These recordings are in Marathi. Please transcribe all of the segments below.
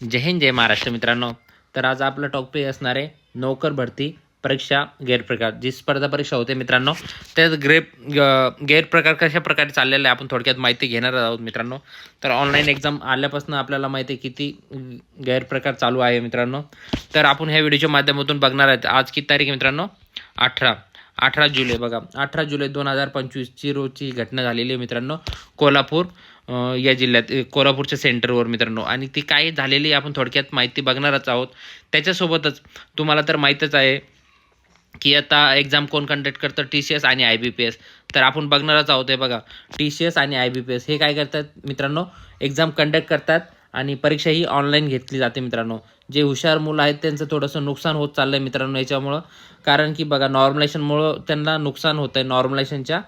जय हिंद जय महाराष्ट्र मित्रांनो. तर आज आपलं टॉपिक असणार आहे नोकर भरती परीक्षा गैरप्रकार. जी स्पर्धा परीक्षा होते मित्रांनो त्यात ग्रे गैरप्रकार कशा प्रकारे चाललेला आहे आपण थोडक्यात माहिती घेणार आहोत मित्रांनो. तर ऑनलाईन एक्झाम आल्यापासून आपल्याला माहिती आहे किती गैरप्रकार चालू आहे मित्रांनो. तर आपण ह्या व्हिडिओच्या माध्यमातून बघणार आहेत आज किती तारीख मित्रांनो? अठरा. अठरा जुलै बघा. अठरा जुलै दोन हजार पंचवीसची रोजची घटना झालेली आहे मित्रांनो. कोल्हापूर. या जिल्ह्यात कोल्हापूरच्या सेंटरवर मित्रांनो. आणि ती काय झालेली आपण थोडक्यात माहिती बघणारच आहोत. त्याच्यासोबतच तुम्हाला तर माहीतच आहे की आता एक्झाम कोण कंडक्ट करतं? टी सी एस आणि आय बी पी एस तर आपण बघणारच आहोत हे बघा. टी सी एस आणि आय बी पी एस हे काय करतात मित्रांनो? एक्झाम कंडक्ट करतात आणि परीक्षा ही ऑनलाईन घेतली जाते मित्रांनो. जे हुशार मुलं आहेत त्यांचं थोडंसं नुकसान होत चाललं आहे मित्रांनो याच्यामुळं. कारण की बघा नॉर्मलायझेशनमुळं त्यांना नुकसान होतं आहे नॉर्मलायझेशनच्या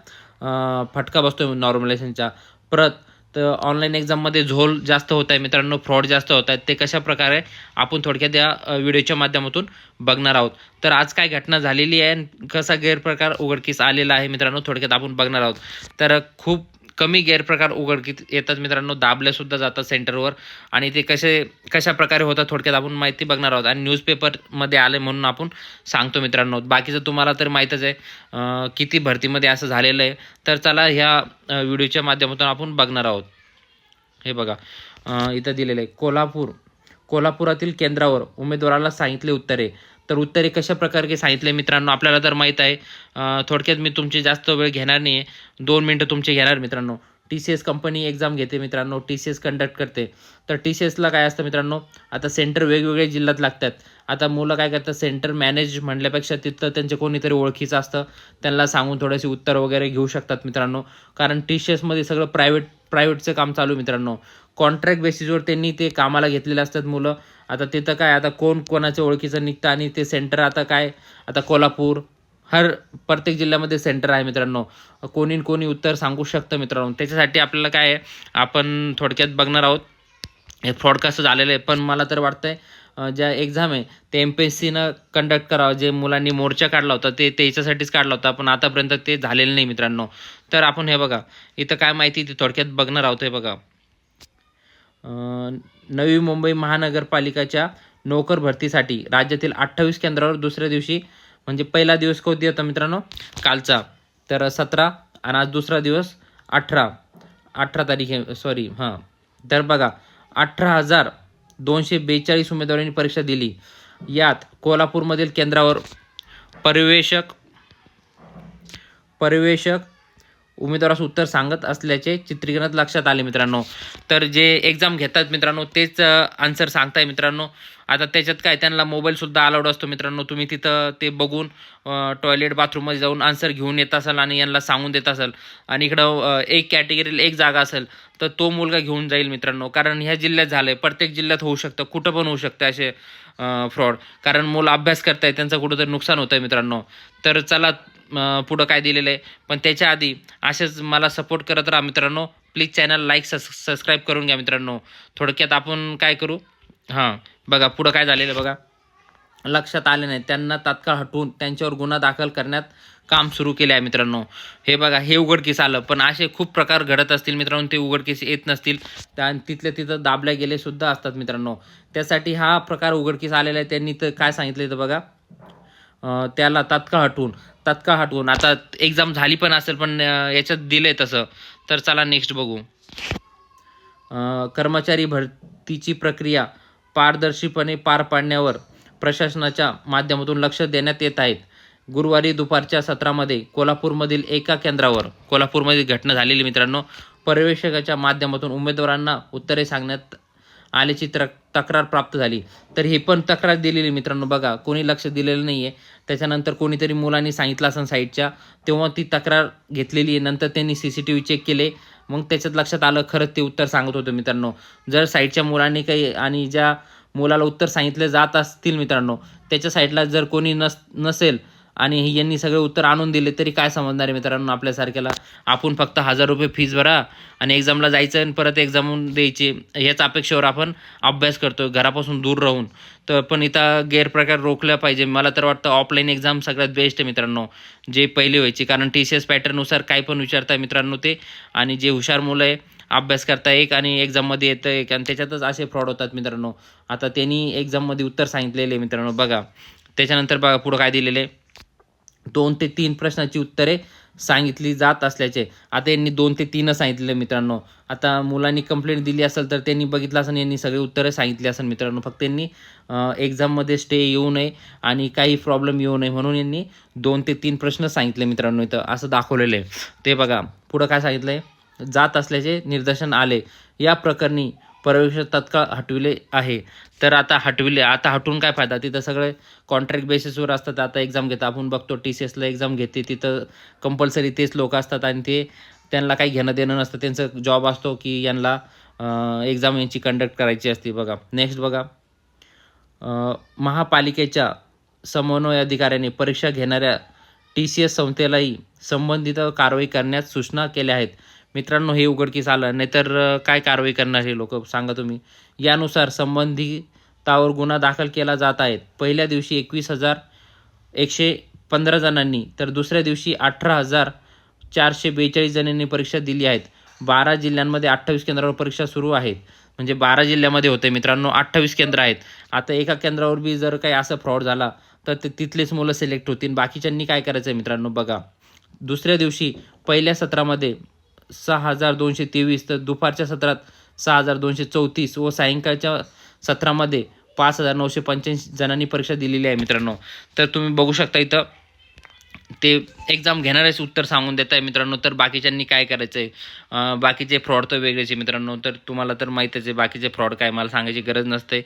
फटका बसतो आहे नॉर्मलायझेशनच्या परत तर ऑनलाईन एक्झाममध्ये झोल जास्त होत आहे मित्रांनो फ्रॉड जास्त होत आहेत ते कशा प्रकारे आपण थोडक्यात या व्हिडिओच्या माध्यमातून बघणार आहोत. तर आज काय घटना झालेली आहे कसा गैरप्रकार उघडकीस आलेला आहे मित्रांनो थोडक्यात आपण बघणार आहोत. तर खूप कमी गैरप्रकार उघडकीत येतात मित्रांनो. दाबल्यासुद्धा जातात सेंटरवर. आणि ते कसे कशा प्रकारे होतात थोडक्यात आपण माहिती बघणार आहोत. आणि न्यूजपेपरमध्ये आले म्हणून आपण सांगतो मित्रांनो. बाकीचं तुम्हाला तर माहीतच आहे किती भरतीमध्ये असं झालेलं आहे. तर चला ह्या व्हिडिओच्या माध्यमातून आपण बघणार आहोत. हे बघा इथं दिलेलं आहे. कोल्हापूर कोल्हापुरातील केंद्रावर उमेदवाराला सांगितले उत्तरे. तर उत्तरे कशा प्रकारे सांगितले मित्रांनो? आपल्याला तर माहीत आहे. थोडक्यात मी तुमची जास्त वेळ घेणार नाही आहे दोन मिनटं तुमचे घेणार मित्रांनो. T C S company exam घेते मित्रांनो. टी सी एस कंडक्ट करते. तर टी सी एसला काय असतं मित्रांनो? आता सेंटर वेगवेगळे जिल्ह्यात लागतात. आता मुलं काय करतात? सेंटर मॅनेज म्हणल्यापेक्षा तिथं त्यांचे कोणीतरी ओळखीचं असतं. त्यांना सांगून थोडेसे उत्तर वगैरे घेऊ शकतात मित्रांनो. कारण टी सी एसमध्ये सगळं प्रायव्हेट प्रायव्हेटचं काम चालू मित्रांनो. कॉन्ट्रॅक्ट बेसिसवर त्यांनी ते कामाला घेतलेले असतात मुलं. आता तिथं काय आता कोण कोणाच्या ओळखीचं निघतं आणि ते सेंटर आता काय आता कोल्हापूर हर प्रत्येक जिल्ह्यामध्ये सेंटर आहे मित्रांनो. कोणी कोणी उत्तर सांगू शकतं मित्रांनो. त्याच्यासाठी आपल्याला काय आहे आपण थोडक्यात बघणार आहोत. हे फ्रॉडकास्ट झालेलं आहे पण मला तर वाटतंय आहे ज्या एक्झाम आहे ते एम पी एस सीनं कंडक्ट करावं. जे मुलांनी मोर्चा काढला होता ते त्याच्यासाठीच काढला होता पण आतापर्यंत ते झालेलं नाही मित्रांनो. तर आपण हे बघा इथं काय माहिती ते थोडक्यात बघणार आहोत हे बघा. नवी मुंबई महानगरपालिकाच्या नोकर भरतीसाठी राज्यातील अठ्ठावीस केंद्रावर दुसऱ्या दिवशी म्हणजे पहिला दिवस कधी होता मित्रांनो? कालचा. तर सतरा आणि आज दुसरा दिवस अठरा. अठरा तारीख आहे सॉरी हां. तर बघा अठरा हजार दोनशे बेचाळीस उमेदवारांनी परीक्षा दिली. यात कोल्हापूरमधील केंद्रावर पर्यवेक्षक पर्यवेक्षक उमेदवारास उत्तर सांगत असल्याचे चित्रीकरणात लक्षात आले मित्रांनो. तर जे एक्झाम घेतात मित्रांनो तेच आन्सर सांगताय मित्रांनो. आता त्याच्यात काय त्यांना मोबाईलसुद्धा अलाउड असतो मित्रांनो. तुम्ही तिथं ते बघून टॉयलेट बाथरूममध्ये जाऊन आन्सर घेऊन येत असाल आणि यांना सांगून देत असाल. आणि इकडं एक कॅटेगरीला एक जागा असेल तर तो मुलगा घेऊन जाईल मित्रांनो. कारण ह्या जिल्ह्यात झालं आहे प्रत्येक जिल्ह्यात होऊ शकतं. कुठं पण होऊ शकतं असे फ्रॉड कारण मुलं अभ्यास करताय त्यांचं कुठंतरी नुकसान होतं आहे मित्रांनो. तर चला पुढं काय दिलेलं आहे. पण त्याच्या आधी असेच मला सपोर्ट करत राहा मित्रांनो. प्लीज चॅनल लाईक सस सबस्क्राईब करून घ्या मित्रांनो. थोडक्यात आपण काय करू? हां बघा पुढं काय झालेलं बघा. लक्षात आले नाही. त्यांना तात्काळ हटवून त्यांच्यावर गुन्हा दाखल करण्यात काम सुरू केले आहे मित्रांनो. हे बघा हे उघडकीस आलं. पण असे खूप प्रकार घडत असतील मित्रांनो ते उघडकीस येत नसतील. त्या आणि तिथल्या तिथं दाबल्या गेले सुद्धा असतात मित्रांनो. त्यासाठी हा प्रकार उघडकीस आलेला आहे. त्यांनी तर काय सांगितलं इथं बघा. त्याला तात्काळ हटवून तात्काळ हटवून. आता एक्झाम झाली पण असेल पण याच्यात याच्यात दिलंय तसं. तर चला नेक्स्ट बघू. कर्मचारी भरतीची प्रक्रिया पारदर्शीपणे पार पाडण्यावर प्रशासनाच्या माध्यमातून लक्ष देण्यात येत आहेत. गुरुवारी दुपारच्या सत्रामध्ये कोल्हापूरमधील एका केंद्रावर कोल्हापूरमध्ये घटना झालेली मित्रांनो पर्यवेक्षकाच्या माध्यमातून उमेदवारांना उत्तरे सांगण्यात आल्याची त्र तक्रार प्राप्त झाली. तर ही पण तक्रार दिलेली मित्रांनो बघा कोणी लक्ष दिलेलं नाही आहे त्याच्यानंतर कोणीतरी मुलांनी सांगितलं असेल साईडच्या तेव्हा ती तक्रार घेतलेली आहे. नंतर त्यांनी C C T V check केले. मग त्याच्यात लक्षात आलं खरंच ते उत्तर सांगत होतं मित्रांनो. जर साईडच्या मुलांनी काही आणि ज्या मुलाला उत्तर सांगितले जात असतील मित्रांनो. त्याच्या साईडला जर कोणी नस नसेल आणि यांनी सगळे उत्तर आणून दिले तरी काय समजणार आहे मित्रांनो आपल्यासारख्याला? आपण फक्त हजार रुपये फीज भरा आणि एक्झामला जायचं आणि परत एक्झाम द्यायची. ह्याच अपेक्षेवर आपण अभ्यास करतो घरापासून दूर राहून. तर पण इथं गैरप्रकार रोखला पाहिजे. मला तर वाटतं ऑफलाईन एक्झाम सगळ्यात बेस्ट आहे मित्रांनो. जे पहिले व्हायची. कारण टी सी एस पॅटर्ननुसार काय पण विचारताय मित्रांनो ते. आणि जे हुशार मुलं आहे अभ्यास करता एक आणि एक्झाममध्ये येतं एक आणि त्याच्यातच असे फ्रॉड होतात मित्रांनो. आता त्यांनी एक्झाममध्ये उत्तर सांगितलेले आहे मित्रांनो. बघा त्याच्यानंतर बघा पुढं काय दिलेलं आहे. दोन ते तीन प्रश्नाची उत्तरे सांगितली जात असल्याचे. आता यांनी दोन ते तीनच सांगितले मित्रांनो. आता मुलांनी कंप्लेंट दिली असेल तर त्यांनी बघितलं असेल यांनी सगळे उत्तरं सांगितली असेल मित्रांनो. फक्त यांनी एक्झाममध्ये स्टे येऊ नये आणि काही प्रॉब्लेम येऊ नये म्हणून यांनी दोन ते तीन प्रश्न सांगितले मित्रांनो इथं. असं दाखवलेलं आहे. ते बघा पुढं काय सांगितलं आहे जात असल्याचे निदर्शन आले. या प्रकरणी प्रवेश तत्काळ हटविले आहे. तर आता हटविले आता हटवून काय फायदा? तिथं सगळे कॉन्ट्रॅक्ट बेसिसवर असतात. आता एक्झाम घेतात. आपण बघतो टी सी एसला एक्झाम घेते. तिथं कंपल्सरी तेच लोक असतात आणि ते त्यांना काही घेणं देणं नसतं. त्यांचं जॉब असतो की यांना एक्झाम यांची कंडक्ट करायची असते. बघा. नेक्स्ट बघा. महापालिकेच्या समन्वय अधिकाऱ्याने परीक्षा घेणाऱ्या टी सी एस संस्थेलाही संबंधित कारवाई करण्यास सूचना केल्या आहेत. मित्रांनो हे उघडकीस आलं नाहीतर काय कारवाई करणार हे लोक? सांगा तुम्ही. यानुसार संबंधितावर गुन्हा दाखल केला जात आहेत पहिल्या दिवशी एकवीस हजार एकशे पंधरा जणांनी तर दुसऱ्या दिवशी अठरा हजार चारशे बेचाळीस जणांनी परीक्षा दिली आहेत. बारा जिल्ह्यांमध्ये अठ्ठावीस केंद्रावर परीक्षा सुरू आहेत. म्हणजे बारा जिल्ह्यामध्ये होते मित्रांनो अठ्ठावीस केंद्र आहेत. आता एका केंद्रावर बी जर काही असं फ्रॉड झाला तर ते तिथलेच मुलं सिलेक्ट होतील. बाकीच्यांनी काय करायचं आहे मित्रांनो बघा. दुसऱ्या दिवशी पहिल्या सत्रामध्ये सहा हजार दोनशे तेवीस तर दुपारच्या सत्रात सहा हजार दोनशे चौतीस व सायंकाळच्या सत्रामध्ये पाच हजार नऊशे पंच्याऐंशी जणांनी परीक्षा दिलेली आहे मित्रांनो. तर तुम्ही बघू शकता इथं ते एक्झाम घेणारेच उत्तर सांगून देत आहे मित्रांनो. तर बाकीच्यांनी काय करायचं आहे बाकीचे फ्रॉड तर वेगळेच आहे मित्रांनो. तर तुम्हाला तर माहीतच आहे बाकीचे फ्रॉड काय मला सांगायची गरज नसते.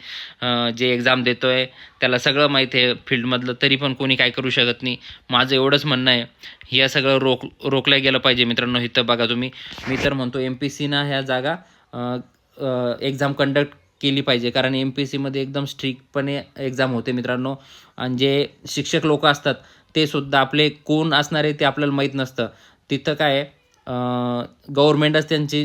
जे एक्झाम देतो आहे त्याला सगळं माहीत आहे फील्डमधलं तरी पण कोणी काय करू शकत नाही. माझं एवढंच म्हणणं आहे. या सगळं रोक रोखलं गेलं पाहिजे मित्रांनो. इथं बघा तुम्ही. मी तर म्हणतो एम पी सीनं ह्या जागा एक्झाम कंडक्ट केली पाहिजे. कारण एम पी सीमध्ये एकदम स्ट्रिक्टपणे एक्झाम होते मित्रांनो. आणि जे शिक्षक लोक असतात ते सुद्धा आपले कोण असणार आहे ते आपल्याला माहीत नसतं. तिथं काय आहे गव्हर्मेंटच त्यांची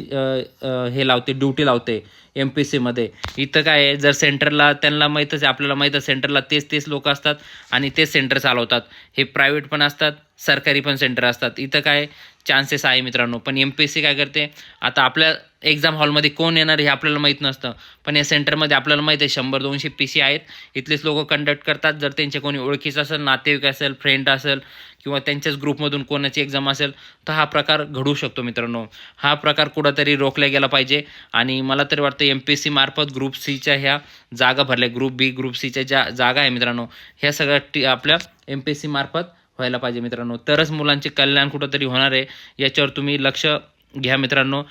हे लावते ड्युटी लावते एम पी सीमध्ये इथं काय आहे जर सेंटरला त्यांना माहीतच आहे आपल्याला माहीत आहे सेंटरला तेच तेच लोक असतात आणि तेच सेंटर चालवतात. हे प्रायव्हेट पण असतात सरकारी पण सेंटर असतात. इथं काय चान्सेस आहे मित्रांनो. पण एम पी एस सी काय करते? आता आपल्या एक्झाम हॉलमध्ये कोण येणार हे आपल्याला माहीत नसतं. पण या सेंटरमध्ये आपल्याला माहीत आहे शंभर दोनशे पी सी आहेत. इथलेच लोक कंडक्ट करतात. जर त्यांचे कोणी ओळखीचं असेल नातेवाईक असेल फ्रेंड असेल किंवा त्यांच्याच ग्रुपमधून कोणाची एक्झाम असेल तर हा प्रकार घडू शकतो मित्रांनो. हा प्रकार कुठंतरी रोखला गेला पाहिजे. आणि मला तरी वाटतं एम पी एस सी मार्फत ग्रुप सीच्या ह्या जागा भरल्या. ग्रुप बी ग्रुप सीच्या ज्या जागा आहे मित्रांनो ह्या सगळ्या टी आपल्या एम पी एस सी मार्फत व्हायला पाहिजे मित्रांनो. तरच मुलांचे कल्याण कुठंतरी होणार आहे याच्यावर तुम्ही लक्ष घ्या मित्रांनो.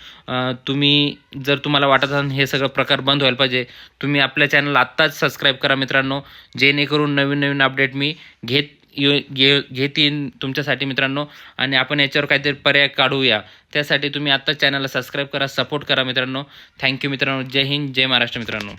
तुम्ही जर तुम्हाला वाटत असेल हे सगळं प्रकार बंद व्हायला पाहिजे तुम्ही आपल्या चॅनल आत्ताच सबस्क्राईब करा मित्रांनो. जेणेकरून नवीन नवीन अपडेट मी घेत ये- घे घेत येईन तुमच्यासाठी मित्रांनो. आणि आपण याच्यावर काहीतरी पर्याय काढूया. त्यासाठी तुम्ही आत्ताच चॅनलला सबस्क्राईब करा सपोर्ट करा मित्रांनो. थँक्यू मित्रांनो. जय हिंद जय महाराष्ट्र मित्रांनो.